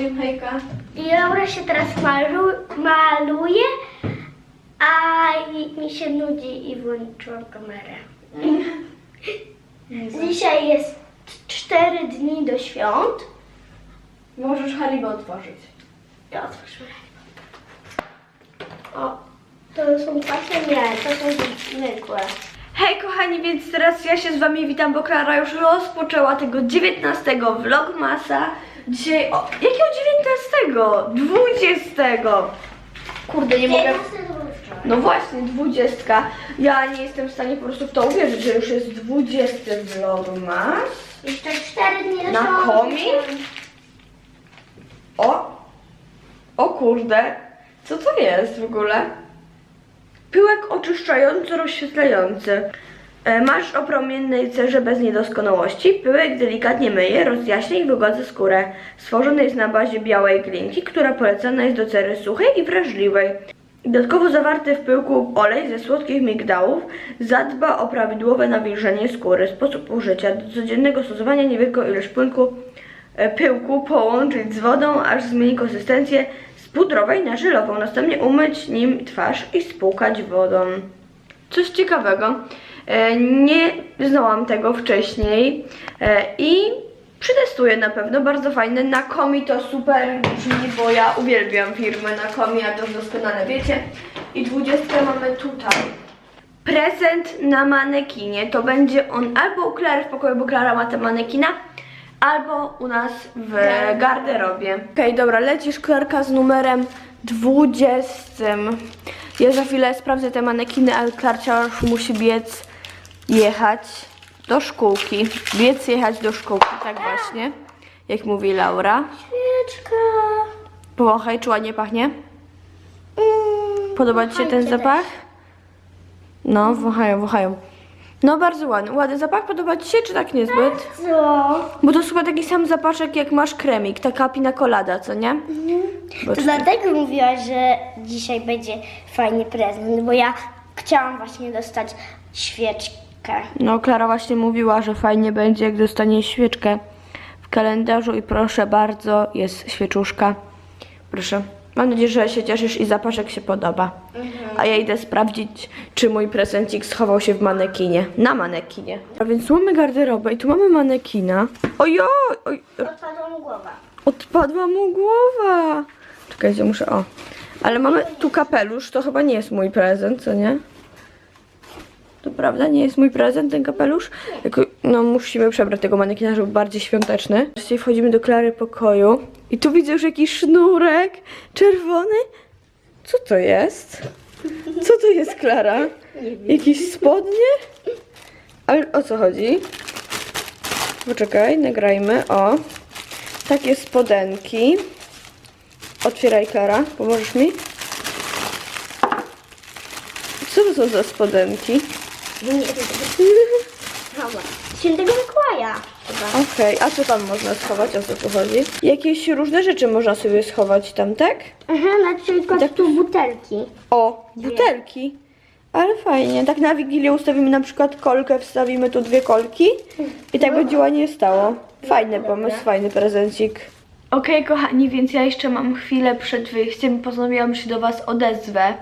powiem hejka. I Laura się teraz malu, maluje, a mi się nudzi i włączyłam kamerę. Dzisiaj jest 4 dni do świąt. Możesz Haribo otworzyć. Ja otworzę. O, to są takie nie, to są zwykłe. Hej kochani, więc teraz ja się z wami witam, bo Klara już rozpoczęła tego 19 vlogmasa. Dzisiaj, o, jakiego 19? 20. Kurde, nie mogę... 15 to był wczoraj. No właśnie, 20. Ja nie jestem w stanie po prostu w to uwierzyć, że już jest 20 vlogmas. Jeszcze 4 dni do Na świąt. komin? O! O kurde! Co to jest w ogóle? Pyłek oczyszczający, rozświetlający. E, Masz o promiennej cerze bez niedoskonałości. Pyłek delikatnie myje, rozjaśnia i wygładza skórę. Stworzony jest na bazie białej glinki, która polecana jest do cery suchej i wrażliwej. Dodatkowo zawarty w pyłku olej ze słodkich migdałów zadba o prawidłowe nawilżenie skóry. Sposób użycia. Do codziennego stosowania niewielką ilość e, pyłku połączyć z wodą, aż zmieni konsystencję z pudrowej na żelową. Następnie umyć nim twarz i spłukać wodą. Coś ciekawego. E, Nie znałam tego wcześniej e, i przetestuję na pewno. Bardzo fajne. Na Komi to super brzmi, bo ja uwielbiam firmę na Komi, a to doskonale wiecie. I 20 mamy tutaj. Prezent na manekinie. To będzie on albo u Klary w pokoju, bo Klara ma tę manekina, albo u nas w garderobie. Okej, dobra, lecisz Klarka z numerem 20. Ja za chwilę sprawdzę te manekiny, ale Klarcia już musi biec jechać do szkółki. Biec jechać do szkółki, tak właśnie. Jak mówi Laura. Świeczka. Powąchaj, czy ładnie pachnie? Mm, Podoba Ci się ten zapach? No, wąchają, wąchają. No, bardzo ładny. Ładny zapach, podoba Ci się, czy tak niezbyt? Co? Bo to chyba taki sam zapaszek, jak masz kremik, taka pina colada, co nie? Bo To czy- dlatego mówiłaś, że dzisiaj będzie fajny prezent, bo ja chciałam właśnie dostać świeczkę. No, Klara właśnie mówiła, że fajnie będzie, jak dostanie świeczkę w kalendarzu i proszę bardzo, jest świeczuszka. Proszę. Mam nadzieję, że się cieszysz i zapaszek się podoba. A ja idę sprawdzić, czy mój prezencik schował się w manekinie. Na manekinie. A więc mamy garderobę i tu mamy manekina. Ojoj! Oj, Odpadła mu głowa. odpadła mu głowa. Czekajcie, muszę, o. Ale mamy tu kapelusz, to chyba nie jest mój prezent, co nie? To prawda, nie jest mój prezent ten kapelusz? No musimy przebrać tego manekina, żeby bardziej świąteczny. Dzisiaj wchodzimy do Klary pokoju i tu widzę już jakiś sznurek czerwony. Co to jest? Co to jest, Klara? Jakieś spodnie? Ale o co chodzi? Poczekaj, nagrajmy. O, takie spodenki. Otwieraj, Klara, pomożesz mi? Co to są za spodenki? Nie, to Mama. Świętego Mikołaja. Chyba. Okej, a co tam można schować? O co tu chodzi? Jakieś różne rzeczy można sobie schować tam, tak? Aha, na przykład tu butelki. O, butelki. Ale fajnie. Tak na Wigilię ustawimy na przykład kolkę, wstawimy tu dwie kolki i tak będzie ładnie stało. Fajny pomysł, fajny prezencik. Okej, kochani, więc ja jeszcze mam chwilę przed wyjściem i postanowiłam się do Was odezwę.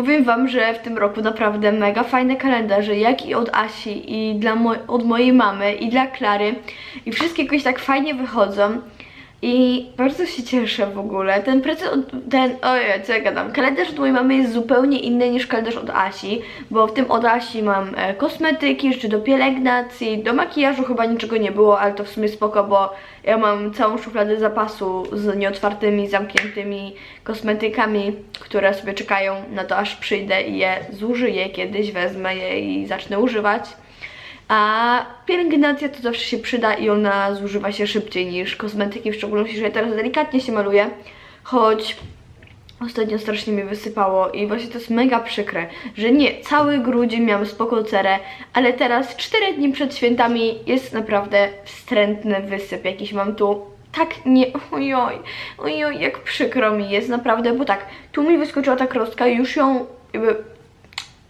Powiem Wam, że w tym roku naprawdę mega fajne kalendarze, jak i od Asi, i dla mo- od mojej mamy, i dla Klary. I wszystkie jakoś tak fajnie wychodzą. I bardzo się cieszę w ogóle. Ten prezent, od- ten, ojej, co ja gadam, kalendarz od mojej mamy jest zupełnie inny niż kalendarz od Asi, bo w tym od Asi mam e, kosmetyki, rzeczy do pielęgnacji, do makijażu chyba niczego nie było, ale to w sumie spoko, bo ja mam całą szufladę zapasu z nieotwartymi, zamkniętymi kosmetykami, które sobie czekają na to, aż przyjdę i je zużyję kiedyś, wezmę je i zacznę używać. A pielęgnacja to zawsze się przyda i ona zużywa się szybciej niż kosmetyki, w szczególności, że ja teraz delikatnie się maluję, choć ostatnio strasznie mi wysypało i właśnie to jest mega przykre, że nie, cały grudzień miałam spoko cerę, ale teraz 4 dni przed świętami jest naprawdę wstrętny wysyp jakiś mam tu. Tak nie, ojoj, ojoj, jak przykro mi jest naprawdę, bo tak, tu mi wyskoczyła ta krostka już ją jakby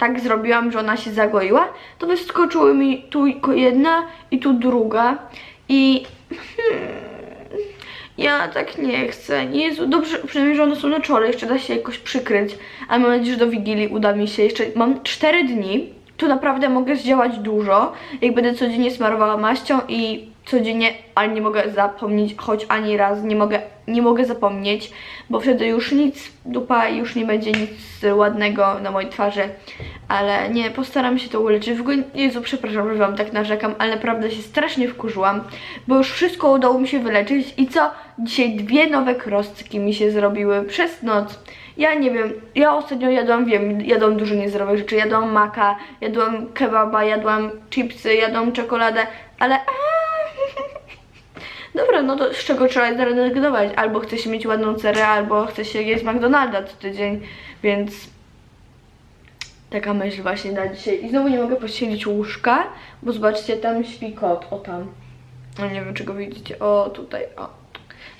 tak zrobiłam, że ona się zagoiła, to wyskoczyły mi tu jedna i tu druga i Ja tak nie chcę. Jezu, dobrze, przynajmniej, że one są na czole, jeszcze da się jakoś przykryć. Ale mam nadzieję, że do Wigilii uda mi się. Jeszcze mam 4 dni. Tu naprawdę mogę zdziałać dużo. Jak będę codziennie smarowała maścią i codziennie, ale nie mogę zapomnieć, choć ani raz nie mogę, nie mogę zapomnieć, bo wtedy już nic, dupa, już nie będzie nic ładnego na mojej twarzy. Ale nie, postaram się to uleczyć. W ogóle, Jezu, przepraszam, że wam tak narzekam, ale naprawdę się strasznie wkurzyłam, bo już wszystko udało mi się wyleczyć i co? Dzisiaj dwie nowe krostki mi się zrobiły przez noc. Ja nie wiem, ja ostatnio jadłam, wiem, jadłam dużo niezdrowych rzeczy, jadłam maka, jadłam kebaba, jadłam chipsy, jadłam czekoladę, ale Dobra, no to z czego trzeba zrezygnować? Albo chce się mieć ładną cerę, albo chce się jeść McDonalda co tydzień, więc taka myśl właśnie na dzisiaj. I znowu nie mogę pościelić łóżka, bo zobaczcie, tam śpi kot, o tam. No nie wiem, czy go widzicie, o tutaj, o.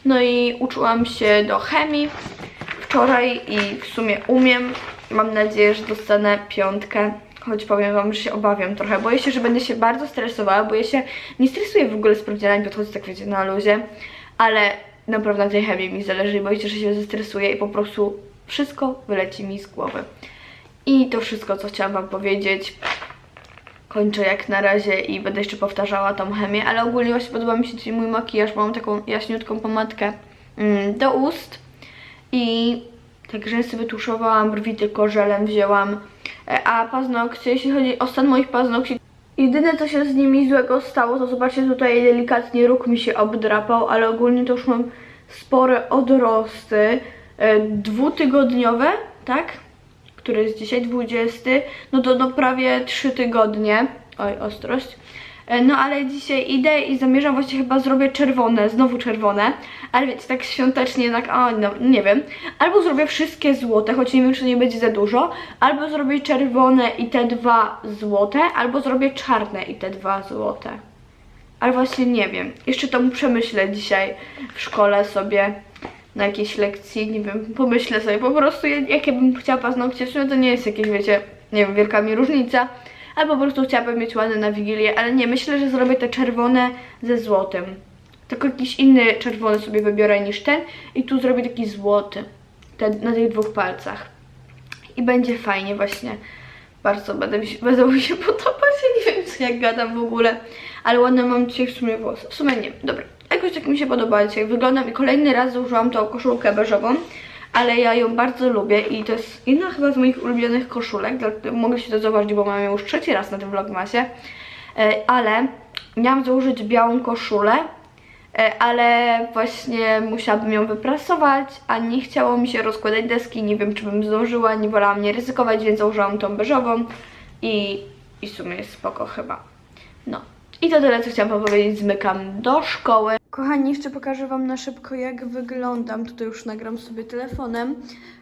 No i uczyłam się do chemii wczoraj i w sumie umiem. Mam nadzieję, że dostanę piątkę. Choć powiem wam, że się obawiam trochę. Boję się, że będę się bardzo stresowała, bo ja się nie stresuję w ogóle sprawdzianami, podchodzę tak wiecie na luzie, ale naprawdę na tej chemii mi zależy i boję się, że się zestresuję i po prostu wszystko wyleci mi z głowy. I to wszystko, co chciałam wam powiedzieć. Kończę jak na razie i będę jeszcze powtarzała tą chemię, ale ogólnie właśnie podoba mi się dzisiaj mój makijaż, bo mam taką jaśniutką pomadkę mm, do ust i tak rzęsy wytuszowałam, brwi tylko żelem wzięłam, a paznokcie, jeśli chodzi o stan moich paznokci, jedyne co się z nimi złego stało, to zobaczcie tutaj delikatnie róg mi się obdrapał, ale ogólnie to już mam spore odrosty, e, dwutygodniowe, tak? Który jest dzisiaj 20, no to no prawie 3 tygodnie, oj ostrość, E, no ale dzisiaj idę i zamierzam właśnie chyba zrobię czerwone, znowu czerwone, ale wiecie, tak świątecznie jednak, a no, nie wiem, albo zrobię wszystkie złote, choć nie wiem, czy nie będzie za dużo, albo zrobię czerwone i te dwa złote, albo zrobię czarne i te dwa złote. Ale właśnie nie wiem, jeszcze to przemyślę dzisiaj w szkole sobie na jakiejś lekcji, nie wiem, pomyślę sobie po prostu, jakie bym chciała paznokcie, w sumie to nie jest jakieś, wiecie, nie wiem, wielka mi różnica, albo po prostu chciałabym mieć ładne na Wigilię, ale nie, myślę, że zrobię te czerwone ze złotym. Tylko jakiś inny czerwony sobie wybiorę niż ten i tu zrobię taki złoty, na tych dwóch palcach. I będzie fajnie właśnie. Bardzo będę mi się, będą mi się podobać, ja nie wiem co jak gadam w ogóle, ale ładne mam dzisiaj w sumie włosy. W sumie nie, dobra. Jakoś tak mi się podoba dzisiaj wyglądam i kolejny raz założyłam tą koszulkę beżową, ale ja ją bardzo lubię i to jest jedna chyba z moich ulubionych koszulek, mogę się to zobaczyć, bo mam ją już trzeci raz na tym vlogmasie, E, ale miałam założyć białą koszulę, e, ale właśnie musiałabym ją wyprasować, a nie chciało mi się rozkładać deski, nie wiem czy bym zdążyła, nie wolałam nie ryzykować, więc założyłam tą beżową i, i w sumie jest spoko chyba. No. I to tyle, co chciałam powiedzieć. Zmykam do szkoły. Kochani, jeszcze pokażę Wam na szybko, jak wyglądam. Tutaj już nagram sobie telefonem.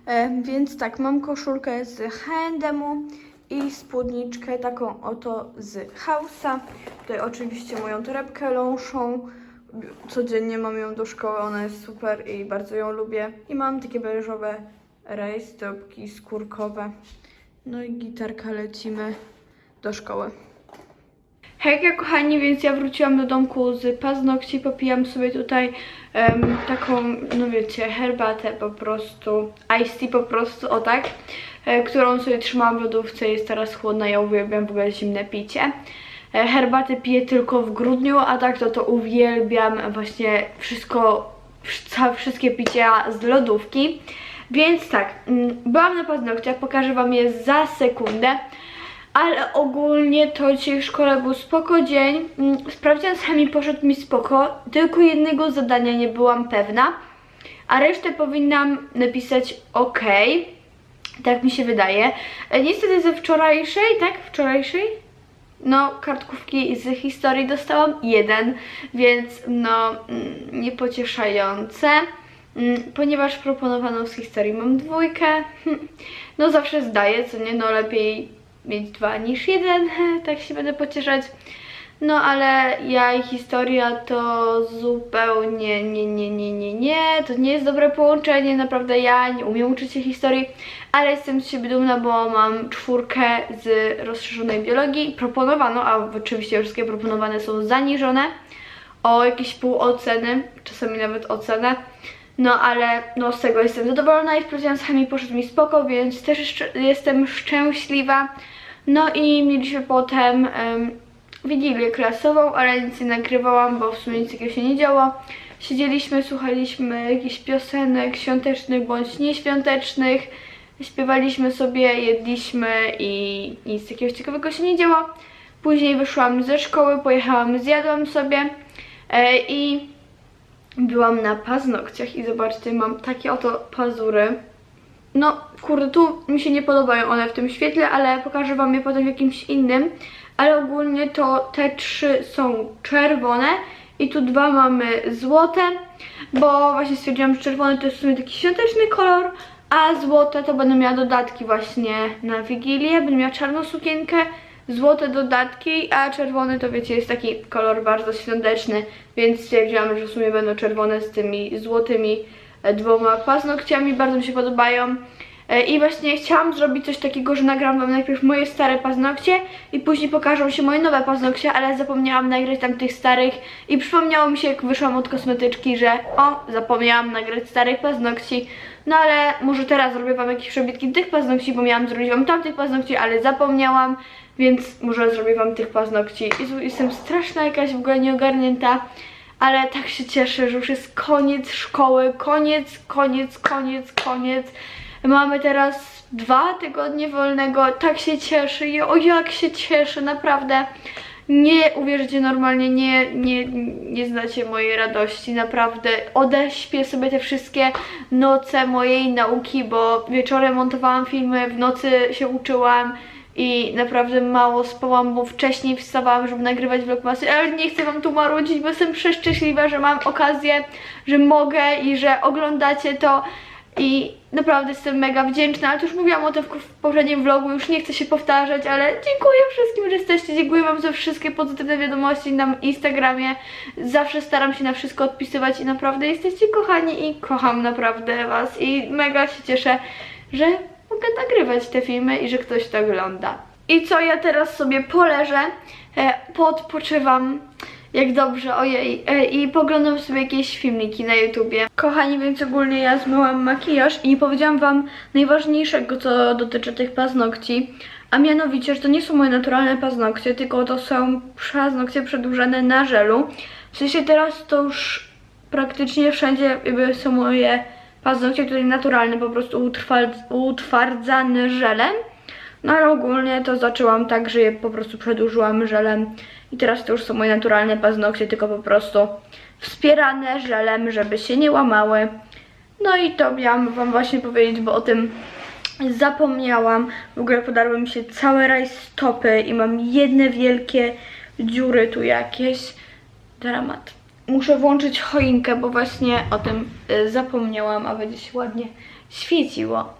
E, więc tak, mam koszulkę z H&M-u i spódniczkę taką oto z Hausa. Tutaj oczywiście moją torebkę ląszą. Codziennie mam ją do szkoły, ona jest super i bardzo ją lubię. I mam takie beżowe rajstopki skórkowe. No i gitarka lecimy do szkoły. Hejka kochani, więc ja wróciłam do domku z paznokci, popijam sobie tutaj em, taką, no wiecie, herbatę po prostu, iced tea po prostu, o tak, e, którą sobie trzymałam w lodówce, jest teraz chłodna, ja uwielbiam w ogóle zimne picie. E, herbatę piję tylko w grudniu, a tak to to uwielbiam właśnie wszystko, wsz- wszystkie picia z lodówki. Więc tak, mm, byłam na paznokciach, pokażę Wam je za sekundę. Ale ogólnie to dzisiaj w szkole był spoko dzień. Mm, Sprawdzian z chemii poszedł mi spoko. Tylko jednego zadania nie byłam pewna. A resztę powinnam napisać ok. Tak mi się wydaje. E, Niestety ze wczorajszej, tak? Wczorajszej? No, kartkówki z historii dostałam jeden, więc no, mm, niepocieszające. Mm, Ponieważ proponowaną z historii mam dwójkę, no zawsze zdaję, co nie, no lepiej mieć dwa niż jeden, tak się będę pocieszać. No ale ja i historia to zupełnie nie, nie, nie, nie, nie, to nie jest dobre połączenie, naprawdę ja nie umiem uczyć się historii, ale jestem z siebie dumna, bo mam czwórkę z rozszerzonej biologii proponowaną, a oczywiście wszystkie proponowane są zaniżone o jakieś pół oceny, czasami nawet ocenę. No ale no z tego jestem zadowolona i sprawdziłam z chemii, poszedł mi spoko, więc też jeszcze jestem szczęśliwa. No i mieliśmy potem em, wigilię klasową, ale nic nie nagrywałam, bo w sumie nic takiego się nie działo. Siedzieliśmy, słuchaliśmy jakichś piosenek świątecznych bądź nieświątecznych. Śpiewaliśmy sobie, jedliśmy i nic takiego ciekawego się nie działo. Później wyszłam ze szkoły, pojechałam, zjadłam sobie e, i byłam na paznokciach i zobaczcie, mam takie oto pazury. No, kurde, tu mi się nie podobają one w tym świetle, ale pokażę Wam je potem w jakimś innym. Ale ogólnie to te trzy są czerwone i tu dwa mamy złote, bo właśnie stwierdziłam, że czerwony to jest w sumie taki świąteczny kolor, a złote to będę miała dodatki właśnie na Wigilię, będę miała czarną sukienkę, złote dodatki, a czerwony to wiecie jest taki kolor bardzo świąteczny, więc stwierdziłam, że w sumie będą czerwone z tymi złotymi e, dwoma paznokciami, bardzo mi się podobają. E, I właśnie chciałam zrobić coś takiego, że nagram wam najpierw moje stare paznokcie i później pokażą się moje nowe paznokcie, ale zapomniałam nagrać tam tych starych i przypomniało mi się jak wyszłam od kosmetyczki, że o, zapomniałam nagrać starych paznokci. No ale może teraz zrobię wam jakieś przebitki tych paznokci, bo miałam zrobić wam tamtych paznokci, ale zapomniałam, więc może zrobię wam tych paznokci. Jezu, jestem straszna jakaś w ogóle nieogarnięta. Ale tak się cieszę, że już jest koniec szkoły, koniec, koniec, koniec, koniec. Mamy teraz dwa tygodnie wolnego, tak się cieszę, o jak się cieszę, naprawdę. Nie uwierzycie normalnie, nie, nie, nie znacie mojej radości, naprawdę. Odeśpię sobie te wszystkie noce mojej nauki, bo wieczorem montowałam filmy, w nocy się uczyłam i naprawdę mało spałam, bo wcześniej wstawałam, żeby nagrywać vlogmasy, ale nie chcę wam tu marudzić, bo jestem przeszczęśliwa, że mam okazję, że mogę i że oglądacie to. I naprawdę jestem mega wdzięczna, ale to już mówiłam o tym w, poprzednim vlogu, już nie chcę się powtarzać, ale dziękuję wszystkim, że jesteście, dziękuję wam za wszystkie pozytywne wiadomości na Instagramie, zawsze staram się na wszystko odpisywać i naprawdę jesteście kochani i kocham naprawdę was i mega się cieszę, że mogę nagrywać te filmy i że ktoś to ogląda. I co, ja teraz sobie poleżę, e, podpoczywam jak dobrze, ojej, e, i poglądam sobie jakieś filmiki na YouTubie. Kochani, więc ogólnie ja zmyłam makijaż i nie powiedziałam wam najważniejszego, co dotyczy tych paznokci, a mianowicie, że to nie są moje naturalne paznokcie, tylko to są paznokcie przedłużane na żelu. W sensie teraz to już praktycznie wszędzie są moje paznokcie tutaj naturalne, po prostu utwardzane żelem. No ale ogólnie to zaczęłam tak, że je po prostu przedłużyłam żelem i teraz to już są moje naturalne paznokcie, tylko po prostu wspierane żelem, żeby się nie łamały. No i to miałam wam właśnie powiedzieć, bo o tym zapomniałam. W ogóle podarły mi się całe rajstopy i mam jedne wielkie dziury tu jakieś. Dramat. Muszę włączyć choinkę, bo właśnie o tym y, zapomniałam, a będzie się ładnie świeciło.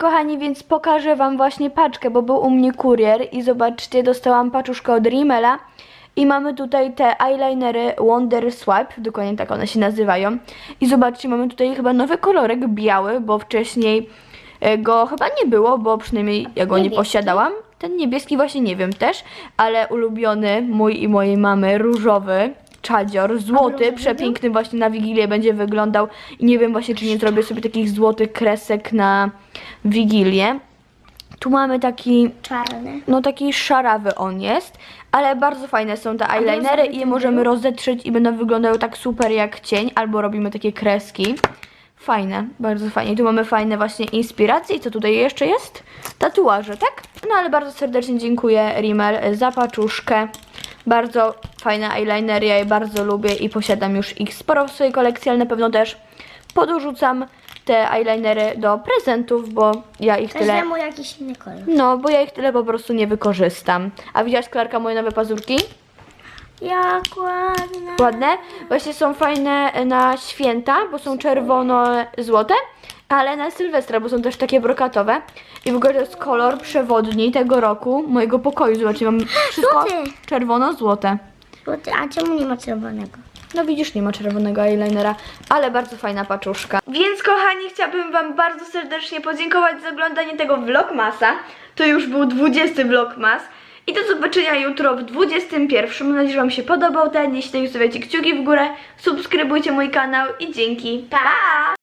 Kochani, więc pokażę Wam właśnie paczkę, bo był u mnie kurier i zobaczcie, dostałam paczuszkę od Rimmela i mamy tutaj te eyelinery Wonder Swipe, dokładnie tak one się nazywają. I zobaczcie, mamy tutaj chyba nowy kolorek biały, bo wcześniej e, go chyba nie było, bo przynajmniej ja go nie posiadałam. Ten niebieski właśnie nie wiem też, ale ulubiony mój i mojej mamy różowy, czadzior, złoty, przepiękny właśnie na Wigilię będzie wyglądał i nie wiem właśnie, czy nie zrobię sobie takich złotych kresek na Wigilię. Tu mamy taki Czarny. no taki szarawy on jest, ale bardzo fajne są te eyelinery i je możemy rozetrzeć i będą wyglądały tak super jak cień, albo robimy takie kreski. Fajne, bardzo fajnie. Tu mamy fajne właśnie inspiracje. I co tutaj jeszcze jest? Tatuaże, tak? No ale bardzo serdecznie dziękuję Rimmel za paczuszkę. Bardzo fajne eyelinery, ja je bardzo lubię i posiadam już ich sporo w swojej kolekcji, ale na pewno też podrzucam te eyelinery do prezentów, bo ja ich tyle... Każdemu jakiś inny kolor. No, bo ja ich tyle po prostu nie wykorzystam. A widziałaś, Klarka, moje nowe pazurki? Jak ładne. Ładne? Właśnie są fajne na święta, bo są czerwono-złote, ale na Sylwestra, bo są też takie brokatowe. I w ogóle to jest kolor przewodni tego roku mojego pokoju. Zobaczcie, mam wszystko Złoty. czerwono-złote. Złoty, A czemu nie ma czerwonego? No widzisz, nie ma czerwonego eyelinera, ale bardzo fajna paczuszka. Więc kochani, chciałabym Wam bardzo serdecznie podziękować za oglądanie tego vlogmasa. To już był 20 vlogmas. I do zobaczenia jutro w 21. Mam nadzieję, że Wam się podobał ten. Jeśli tak, zostawiacie kciuki w górę, subskrybujcie mój kanał i dzięki. Pa!